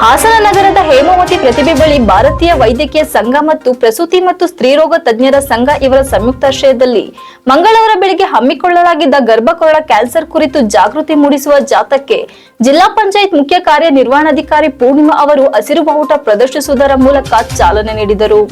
ಹಾಸನ ನಗರದ ಹೇಮಾವತಿ ಪ್ರತಿಭೆ ಬಳಿ ಭಾರತೀಯ ವೈದ್ಯಕೀಯ ಸಂಘ ಮತ್ತು ಪ್ರಸೂತಿ ಮತ್ತು ಸ್ತ್ರೀರೋಗ ತಜ್ಞರ ಸಂಘ ಇವರ ಸಂಯುಕ್ತಾಶ್ರಯದಲ್ಲಿ ಮಂಗಳವಾರ ಬೆಳಿಗ್ಗೆ ಹಮ್ಮಿಕೊಳ್ಳಲಾಗಿದ್ದ ಗರ್ಭಕೋಳ ಕ್ಯಾನ್ಸರ್ ಕುರಿತು ಜಾಗೃತಿ ಮೂಡಿಸುವ ಜಾಥಾಕ್ಕೆ ಜಿಲ್ಲಾ ಪಂಚಾಯತ್ ಮುಖ್ಯ ಕಾರ್ಯನಿರ್ವಹಣಾಧಿಕಾರಿ ಪೂರ್ಣಿಮಾ ಅವರು ಹಸಿರು ಬಾವುಟ ಪ್ರದರ್ಶಿಸುವುದರ ಮೂಲಕ ಚಾಲನೆ ನೀಡಿದರು.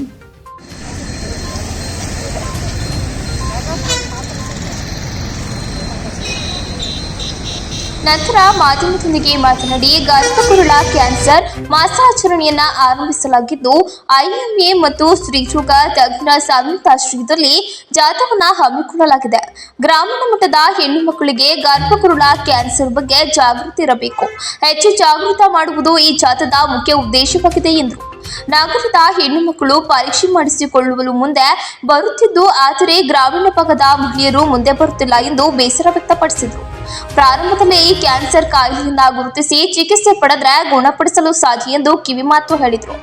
ನಂತರ ಮಾಧ್ಯಮದೊಂದಿಗೆ ಮಾತನಾಡಿ, ಗರ್ಭಗುರುಳ ಕ್ಯಾನ್ಸರ್ ಮಾಸಾಚರಣೆಯನ್ನ ಆರಂಭಿಸಲಾಗಿದ್ದು, ಐಎಂಎ ಮತ್ತು ಸ್ತ್ರೀರೋಗ ತಜ್ಞ ಸಂಯುಕ್ತಾಶ್ರಯದಲ್ಲಿ ಜಾಥಾವನ್ನ ಹಮ್ಮಿಕೊಳ್ಳಲಾಗಿದೆ. ಗ್ರಾಮೀಣ ಮಟ್ಟದ ಹೆಣ್ಣು ಮಕ್ಕಳಿಗೆ ಗರ್ಭಗುರುಳ ಕ್ಯಾನ್ಸರ್ ಬಗ್ಗೆ ಜಾಗೃತಿ ಇರಬೇಕು. ಹೆಚ್ಚು ಜಾಗೃತ ಮಾಡುವುದು ಈ ಜಾಥಾದ ಮುಖ್ಯ ಉದ್ದೇಶವಾಗಿದೆ ಎಂದರು. ನಗರದ ಹೆಣ್ಣು ಮಕ್ಕಳು ಪರೀಕ್ಷೆ ಮಾಡಿಸಿಕೊಳ್ಳುವಲು ಮುಂದೆ ಬರುತ್ತಿದ್ದು, ಆದರೆ ಗ್ರಾಮೀಣ ಭಾಗದ ಮಹಿಳೆಯರು ಮುಂದೆ ಬರುತ್ತಿಲ್ಲ ಎಂದು ಬೇಸರ ವ್ಯಕ್ತಪಡಿಸಿದರು. ಪ್ರಾರಂಭದಲ್ಲಿ ಕ್ಯಾನ್ಸರ್ ಕಾಯಿಲೆಯಿಂದ ಗುರುತಿಸಿ ಚಿಕಿತ್ಸೆ ಪಡೆದ್ರೆ ಗುಣಪಡಿಸಲು ಸಾಧ್ಯ ಎಂದು ಕಿವಿಮಾತು ಹೇಳಿದರು.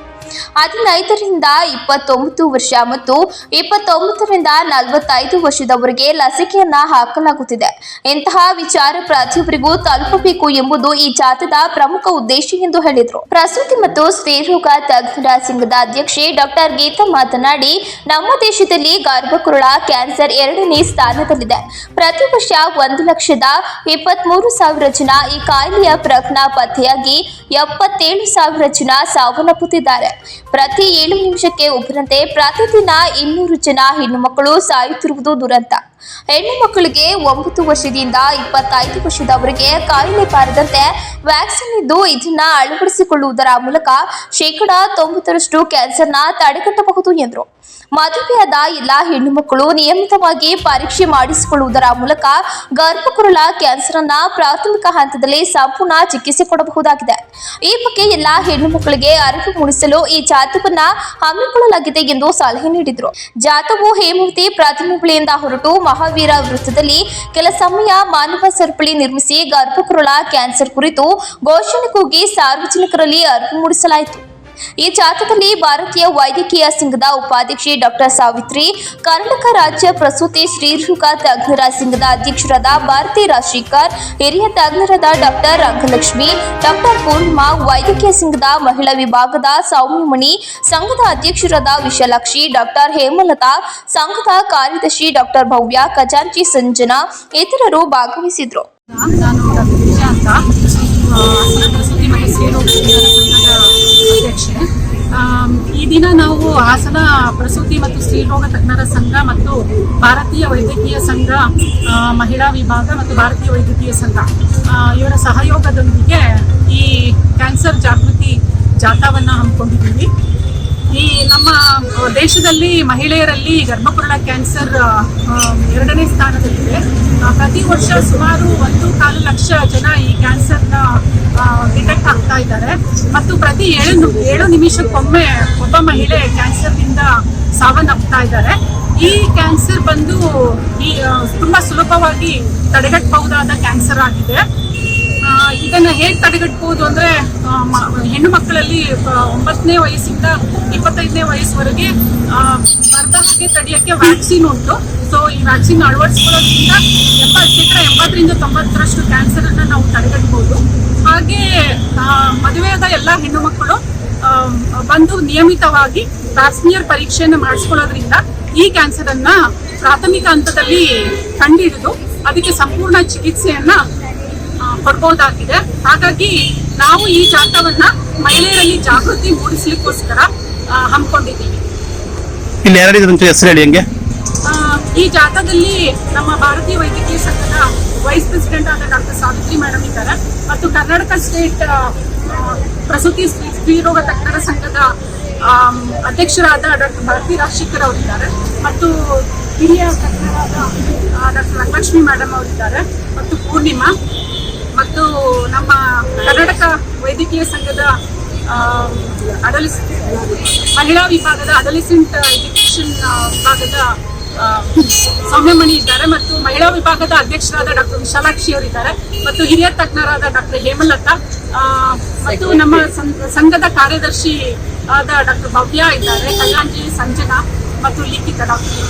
ಹದಿನೈದರಿಂದ ಇಪ್ಪತ್ತೊಂಬತ್ತು ವರ್ಷ ಮತ್ತು ಇಪ್ಪತ್ತೊಂಬತ್ತರಿಂದ ನಲವತ್ತೈದು ವರ್ಷದವರೆಗೆ ಲಸಿಕೆಯನ್ನ ಹಾಕಲಾಗುತ್ತಿದೆ. ಇಂತಹ ವಿಚಾರ ಪ್ರತಿಯೊಬ್ಬರಿಗೂ ತಲುಪಬೇಕು ಎಂಬುದು ಈ ಜಾಥಾದ ಪ್ರಮುಖ ಉದ್ದೇಶ ಎಂದು ಹೇಳಿದರು. ಪ್ರಸೂತಿ ಮತ್ತು ಸ್ತ್ರೀರೋಗ ತಜ್ಞರ ಸಂಘದ ಅಧ್ಯಕ್ಷೆ ಡಾಕ್ಟರ್ ಗೀತಾ ಮಾತನಾಡಿ, ನಮ್ಮ ದೇಶದಲ್ಲಿ ಗರ್ಭಕುರುಳ ಕ್ಯಾನ್ಸರ್ ಎರಡನೇ ಸ್ಥಾನದಲ್ಲಿದೆ. ಪ್ರತಿ ವರ್ಷ ಒಂದು ಲಕ್ಷದ ಇಪ್ಪತ್ಮೂರು ಸಾವಿರ ಜನ ಈ ಕಾಯಿಲೆಯ ಪ್ರಜ್ಞಾ ಪತ್ತೆಯಾಗಿ ಎಪ್ಪತ್ತೇಳು ಸಾವಿರ ಜನ ಸಾವನ್ನಪ್ಪುತ್ತಿದ್ದಾರೆ. ಪ್ರತಿ ಏಳು ನಿಮಿಷಕ್ಕೆ ಒಬ್ಬರಂತೆ ಪ್ರತಿದಿನ ಇನ್ನೂರು ಜನ ಹೆಣ್ಣು ಮಕ್ಕಳು ಸಾಯುತ್ತಿರುವುದು ದುರಂತ. ಹೆಣ್ಣು ಮಕ್ಕಳಿಗೆ ಒಂಬತ್ತು ವರ್ಷದಿಂದ ಇಪ್ಪತ್ತೈದು ವರ್ಷದವರೆಗೆ ಕಾಯಿಲೆ ಬಾರದಂತೆ ವ್ಯಾಕ್ಸಿನ್ ಇದ್ದು ಇದನ್ನ ಅಳವಡಿಸಿಕೊಳ್ಳುವುದರ ಮೂಲಕ ಶೇಕಡ ತೊಂಬತ್ತರಷ್ಟು ಕ್ಯಾನ್ಸರ್ನ ತಡೆಗಟ್ಟಬಹುದು ಎಂದರು. ಮದುವೆಯಾದ ಎಲ್ಲಾ ಹೆಣ್ಣು ಮಕ್ಕಳು ನಿಯಮಿತವಾಗಿ ಪರೀಕ್ಷೆ ಮಾಡಿಸಿಕೊಳ್ಳುವುದರ ಮೂಲಕ ಗರ್ಭಕುರುಳ ಕ್ಯಾನ್ಸರ್ ಅನ್ನ ಪ್ರಾಥಮಿಕ ಹಂತದಲ್ಲಿ ಸಂಪೂರ್ಣ ಚಿಕಿತ್ಸೆ ಕೊಡಬಹುದಾಗಿದೆ. ಈ ಬಗ್ಗೆ ಎಲ್ಲಾ ಹೆಣ್ಣು ಮಕ್ಕಳಿಗೆ ಅರಿವು ಮೂಡಿಸಲು ಈ ಜಾಥಾವನ್ನ ಹಮ್ಮಿಕೊಳ್ಳಲಾಗಿದೆ ಎಂದು ಸಲಹೆ ನೀಡಿದರು. ಜಾಥಾವು ಹೇಮೂರ್ತಿ ಪ್ರತಿಮೆ ಬಳಿಯಿಂದ ಹೊರಟು ಮಹಾವೀರ ವೃತ್ತದಲ್ಲಿ ಕೆಲ ಸಮಯ ಮಾನವ ಸರಪಳಿ ನಿರ್ಮಿಸಿ ಗರ್ಭಕುರುಳ ಕ್ಯಾನ್ಸರ್ ಕುರಿತು ಘೋಷಣೆ ಕೂಗಿ ಸಾರ್ವಜನಿಕರಲ್ಲಿ ಅರಿವು ಮೂಡಿಸಲಾಯಿತು. ಈ ಜಾಥಾದಲ್ಲಿ ಭಾರತೀಯ ವೈದ್ಯಕೀಯ ಸಂಘದ ಉಪಾಧ್ಯಕ್ಷೆ ಡಾಕ್ಟರ್ ಸಾವಿತ್ರಿ, ಕರ್ನಾಟಕ ರಾಜ್ಯ ಪ್ರಸೂತಿ ಶ್ರೀರುಗ ತಜ್ಞರ ಸಂಘದ ಅಧ್ಯಕ್ಷರಾದ ಭಾರತಿ ರಾಜಶೇಖರ್, ಹಿರಿಯ ತಜ್ಞರಾದ ಡಾಕ್ಟರ್ ರಂಗಲಕ್ಷ್ಮಿ, ಡಾಕ್ಟರ್ ಪೂರ್ಣಿಮಾ, ವೈದ್ಯಕೀಯ ಸಂಘದ ಮಹಿಳಾ ವಿಭಾಗದ ಸೌಮ್ಯಮಣಿ, ಸಂಘದ ಅಧ್ಯಕ್ಷರಾದ ವಿಶಾಲಾಕ್ಷಿ, ಡಾಕ್ಟರ್ ಹೇಮಲತಾ, ಸಂಘದ ಕಾರ್ಯದರ್ಶಿ ಡಾಕ್ಟರ್ ಭವ್ಯ, ಖಜಾಂಚಿ ಸಂಜನಾ ಇತರರು ಭಾಗವಹಿಸಿದ್ರು ನಾನು ಹಾಸನ ಪ್ರಸೂತಿ ಮತ್ತು ಸ್ತ್ರೀರೋಗ ತಜ್ಞರ ಸಂಘ ಮತ್ತು ಭಾರತೀಯ ವೈದ್ಯಕೀಯ ಸಂಘ ಮಹಿಳಾ ವಿಭಾಗ ಮತ್ತು ಭಾರತೀಯ ವೈದ್ಯಕೀಯ ಸಂಘ. ಇವರ ಸಹಯೋಗದೊಂದಿಗೆ ಈ ಕ್ಯಾನ್ಸರ್ ಜಾಗೃತಿ ಜಾಥಾವನ್ನು ಹಮ್ಮಿಕೊಂಡಿದ್ದೀವಿ. ಈ ನಮ್ಮ ದೇಶದಲ್ಲಿ ಮಹಿಳೆಯರಲ್ಲಿ ಗರ್ಭಪೂರ್ಣ ಕ್ಯಾನ್ಸರ್ ಎರಡನೇ ಸ್ಥಾನದಲ್ಲಿದೆ. ಪ್ರತಿ ವರ್ಷ ಸುಮಾರು ಒಂದು ಕಾಲು ಲಕ್ಷ ಜನ ಈ ಕ್ಯಾನ್ಸರ್ನ ಡಿಟೆಕ್ಟ್ ಆಗ್ತಾ ಇದ್ದಾರೆ. ಮತ್ತು ಪ್ರತಿ ಏಳು ಏಳು ನಿಮಿಷಕ್ಕೊಮ್ಮೆ ಒಬ್ಬ ಮಹಿಳೆ ಕ್ಯಾನ್ಸರ್ನಿಂದ ಸಾವನ್ನಪ್ತಾ ಇದ್ದಾರೆ. ಈ ಕ್ಯಾನ್ಸರ್ ಬಂದು ಈ ತುಂಬ ಸುಲಭವಾಗಿ ತಡೆಗಟ್ಟಬಹುದಾದ ಕ್ಯಾನ್ಸರ್ ಆಗಿದೆ. ಇದನ್ನ ಹೇಗೆ ತಡೆಗಟ್ಟಬಹುದು ಅಂದ್ರೆ ಹೆಣ್ಣು ಮಕ್ಕಳಲ್ಲಿ ಒಂಬತ್ತನೇ ವಯಸ್ಸಿಂದ ಇಪ್ಪತ್ತೈದನೇ ವಯಸ್ಸುವರೆಗೆ ಬರದ ಹಾಗೆ ತಡೆಯಕ್ಕೆ ವ್ಯಾಕ್ಸಿನ್ ಉಂಟು. ಸೊ ಈ ವ್ಯಾಕ್ಸಿನ್ ಅಳವಡಿಸ್ಕೊಳ್ಳೋದ್ರಿಂದ ಎಂಬತ್ತು ಶೇಕಡ ಎಂಬತ್ತರಿಂದ ತೊಂಬತ್ತರಷ್ಟು ಕ್ಯಾನ್ಸರ್ ಅನ್ನ ನಾವು ತಡೆಗಟ್ಟಬಹುದು ಹಾಗೆ ಮದುವೆಯಾದ ಎಲ್ಲ ಹೆಣ್ಣು ಮಕ್ಕಳು ಬಂದು ನಿಯಮಿತವಾಗಿ ಪ್ಯಾಸ್ಮಿಯರ್ ಪರೀಕ್ಷೆಯನ್ನು ಮಾಡಿಸ್ಕೊಳ್ಳೋದ್ರಿಂದ ಈ ಕ್ಯಾನ್ಸರ್ ಅನ್ನ ಪ್ರಾಥಮಿಕ ಹಂತದಲ್ಲಿ ಕಂಡುಹಿಡಿದು ಅದಕ್ಕೆ ಸಂಪೂರ್ಣ ಚಿಕಿತ್ಸೆಯನ್ನ ಕೊಡ್ಬೋದಾಗಿದೆ ಹಾಗಾಗಿ ನಾವು ಈ ಜಾಥಾವನ್ನ ಮಹಿಳೆಯರಲ್ಲಿ ಜಾಗೃತಿ ಮೂಡಿಸ್ಲಿಕ್ಕೋಸ್ಕರ ಹಮ್ಮಿಕೊಂಡಿದ್ದೀವಿ. ಇಲ್ಲಿ ಯಾರಿದ್ರಂತ ಹೆಸರು ಹೇಳಿ ಹಂಗೆ? ಆ, ಈ ಜಾಥಾದಲ್ಲಿ ನಮ್ಮ ಭಾರತೀಯ ವೈದ್ಯಕೀಯ ಸಂಘದ ವೈಸ್ ಪ್ರೆಸಿಡೆಂಟ್ ಆದ ಡಾಕ್ಟರ್ ಸಾವಿತ್ರಿ ಮೇಡಮ್ ಇದ್ದಾರೆ. ಮತ್ತು ಕರ್ನಾಟಕ ಸ್ಟೇಟ್ ಪ್ರಸೂತಿ ಸ್ತ್ರೀ ಸ್ತ್ರೀರೋಗ ತಜ್ಞರ ಸಂಘದ ಅಧ್ಯಕ್ಷರಾದ ಡಾಕ್ಟರ್ ಭಾರತಿ ರಾಜಶೇಖರ್ ಅವರಿದ್ದಾರೆ. ಮತ್ತು ಹಿರಿಯ ತಜ್ಞರಾದ ಡಾಕ್ಟರ್ ಲಕ್ಷ್ಮಿ ಮೇಡಮ್ ಅವರಿದ್ದಾರೆ. ಮತ್ತು ಪೂರ್ಣಿಮಾ ಮತ್ತು ನಮ್ಮ ಕರ್ನಾಟಕ ವೈದ್ಯಕೀಯ ಸಂಘದ ಅಡಲಿಸ್ ಮಹಿಳಾ ವಿಭಾಗದ ಅಡಲಿಸೆಂಟ್ ಎಜುಕೇಶನ್ ವಿಭಾಗದ ಸೌಮ್ಯಮಣಿ ಇದ್ದಾರೆ ಮತ್ತು ಮಹಿಳಾ ವಿಭಾಗದ ಅಧ್ಯಕ್ಷರಾದ ಡಾಕ್ಟರ್ ವಿಶಾಲಾಕ್ಷಿ ಅವರಿದ್ದಾರೆ ಮತ್ತು ಹಿರಿಯ ತಜ್ಞರಾದ ಡಾಕ್ಟರ್ ಹೇಮಲತಾ ಮತ್ತು ನಮ್ಮ ಸಂಘದ ಕಾರ್ಯದರ್ಶಿ ಆದ ಡಾಕ್ಟರ್ ಭವ್ಯ ಇದ್ದಾರೆ ಕಲ್ಯಾಣಿ ಸಂಜನಾ ಮತ್ತು ಲಿಖಿತ ಡಾಕ್ಟರ್